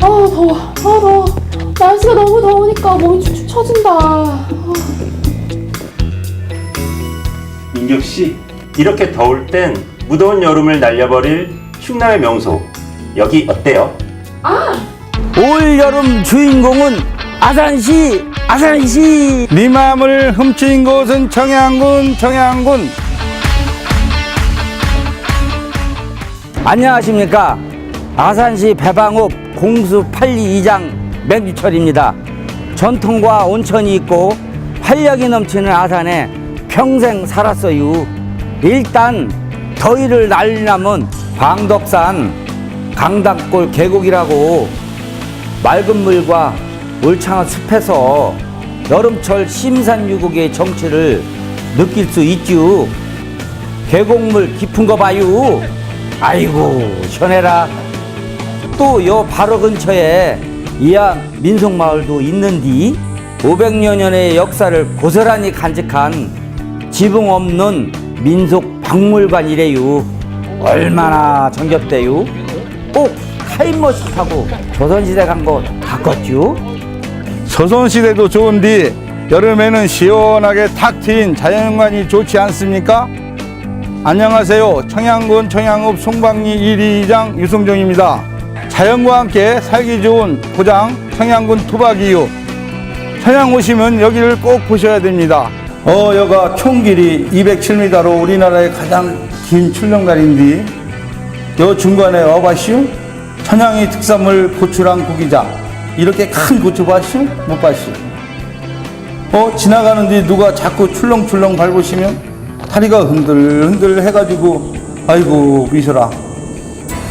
아 더워. 아 더워. 날씨가 너무 더우니까 몸이 축축 처진다. 아. 민규 씨, 이렇게 더울 땐 무더운 여름을 날려버릴 충남의 명소 여기 어때요? 올 여름 주인공은 아산시 아산시. 네 마음을 훔친 곳은 청양군 청양군. 안녕하십니까 아산시 배방읍 공수 8리 2장 맥주철입니다 전통과 온천이 있고 활력이 넘치는 아산에 평생 살았어요 일단 더위를 날리려면 광덕산 강당골 계곡이라고 맑은 물과 울창한 숲에서 여름철 심산유국의 정취를 느낄 수 있죠 계곡물 깊은 거 봐요. 아이고 시원해라. 또 요 바로 근처에 이안 민속마을도 있는디 500여 년의 역사를 고스란히 간직한 지붕 없는 민속 박물관이래요. 얼마나 정겹대요. 꼭 타임머신 타고 조선시대 간 거 바꿨죠. 조선시대도 좋은데 여름에는 시원하게 탁 트인 자연관이 좋지 않습니까? 안녕하세요 청양군 청양읍 송방리 1리 2장 유승종입니다 자연과 함께 살기 좋은 고장 청양군 토박이유 청양 오시면 여기를 꼭 보셔야 됩니다. 어 여가 총 길이 207m로 우리나라의 가장 긴 출렁다리인데 요 중간에 와봐시오. 천양의 특산물 고추랑 고기자 이렇게 큰 고추 봐시오? 못 봐시오. 어 지나가는데 누가 자꾸 출렁출렁 밟으시면 다리가 흔들흔들 해가지고 아이고 미소라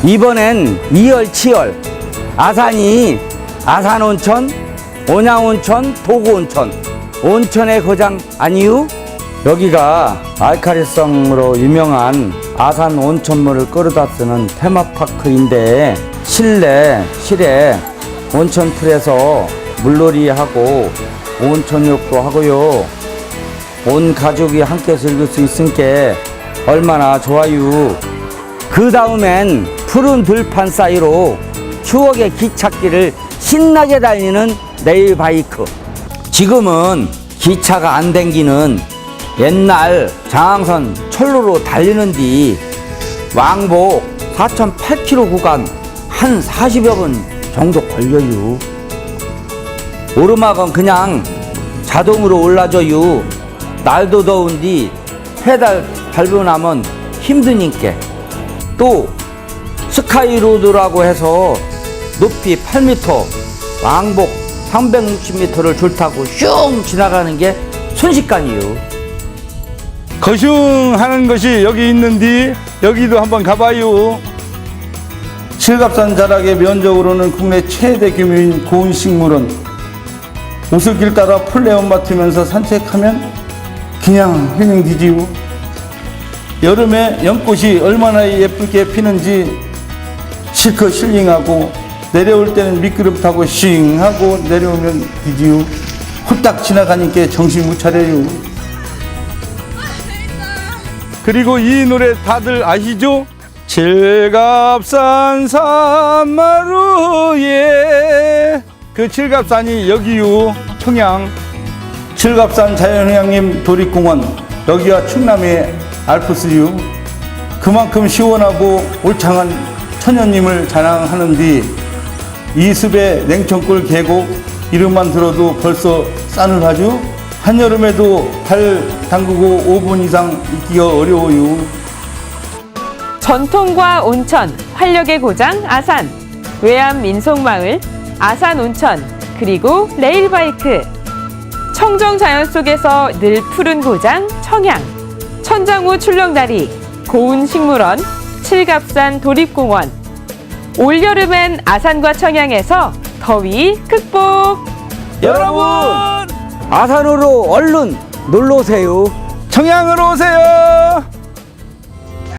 이번엔 2월, 7월 아산이 아산온천, 온양온천, 도구온천. 온천의 고장 아니유? 여기가 알카리성으로 유명한 아산 온천물을 끌어다 쓰는 테마파크인데 실내, 실에 온천풀에서 물놀이하고 온천욕도 하고요. 온 가족이 함께 즐길 수 있으니까 얼마나 좋아요. 그 다음엔 푸른 들판 사이로 추억의 기찻길을 신나게 달리는 레일 바이크. 지금은 기차가 안 댕기는 옛날 장항선 철로로 달리는 뒤 왕복 4,008km 구간 한 40여 분 정도 걸려요. 오르막은 그냥 자동으로 올라줘요. 날도 더운디 페달 밟고 나면 힘드니까. 또 스카이로드라고 해서 높이 8m, 왕복 360m를 줄 타고 슝 지나가는 게 순식간이요. 거슝하는 것이 여기 있는데 여기도 한번 가봐요 칠갑산 자락의 면적으로는 국내 최대 규모인 고운 식물은 오슬길 따라 풀레온 맡으면서 산책하면 그냥 힐링 뒤지요 여름에 연꽃이 얼마나 예쁘게 피는지 실컷 힐링하고 내려올 때는 미끄럽다고 싱 하고 내려오면 뒤지요 홀딱 지나가니까 정신 못 차려요. 그리고 이 노래 다들 아시죠? 칠갑산 산마루에. 그 칠갑산이 여기요 청양. 칠갑산 자연휴양림 도립공원 여기가 충남의 알프스유 그만큼 시원하고 울창한 천연님을 자랑하는데 이 숲의 냉천골 계곡 이름만 들어도 벌써 싸늘하죠 한여름에도 발 담그고 5분 이상 있기가 어려워요 전통과 온천, 활력의 고장 아산, 외암 민속마을, 아산 온천, 그리고 레일바이크. 청정 자연 속에서 늘 푸른 고장 청양, 천장호 출렁다리, 고운 식물원, 칠갑산 도립공원. 올여름엔 아산과 청양에서 더위 극복! 여러분 아산으로 얼른 놀러 오세요. 청양으로 오세요